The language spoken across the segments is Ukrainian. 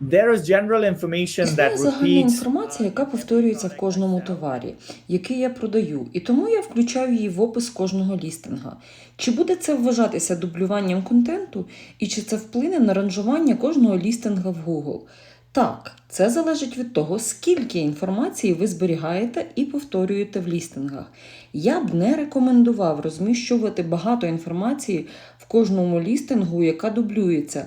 There is general information that загальна інформація, яка повторюється в кожному товарі, який я продаю, і тому я включаю її в опис кожного лістинга. Чи буде це вважатися дублюванням контенту, і чи це вплине на ранжування кожного лістинга в Google? Так, це залежить від того, скільки інформації ви зберігаєте і повторюєте в лістингах. Я б не рекомендував розміщувати багато інформації в кожному лістингу, яка дублюється.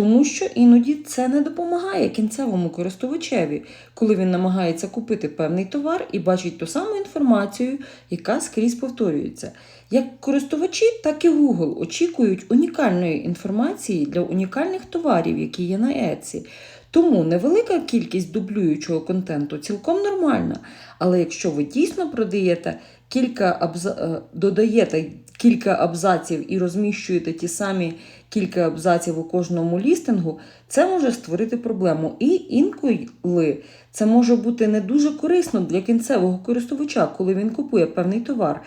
Тому що іноді це не допомагає кінцевому користувачеві, коли він намагається купити певний товар і бачить ту саму інформацію, яка скрізь повторюється. Як користувачі, так і Google очікують унікальної інформації для унікальних товарів, які є на Etsy. Тому невелика кількість дублюючого контенту цілком нормальна. Але якщо ви дійсно продаєте кілька абза... е, додаєте кілька абзаців і розміщуєте ті самі кілька абзаців у кожному лістингу, це може створити проблему. І інколи це може бути не дуже корисно для кінцевого користувача, коли він купує певний товар.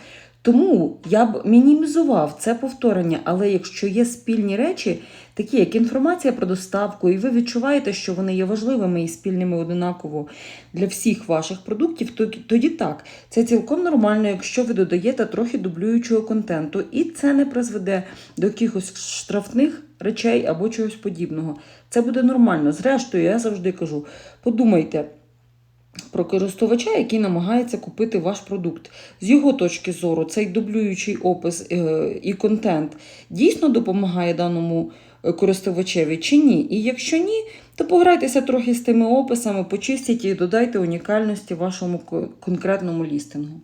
Тому я б мінімізував це повторення, але якщо є спільні речі, такі як інформація про доставку, і ви відчуваєте, що вони є важливими і спільними одинаково для всіх ваших продуктів, то тоді так, це цілком нормально, якщо ви додаєте трохи дублюючого контенту, і це не призведе до якихось штрафних речей або чогось подібного. Це буде нормально. Зрештою, я завжди кажу: подумайте. Про користувача, який намагається купити ваш продукт. З його точки зору, цей дублюючий опис е, і контент дійсно допомагає даному е, користувачеві чи ні? І якщо ні, то пограйтеся трохи з тими описами, почистіть і додайте унікальності вашому конкретному лістингу.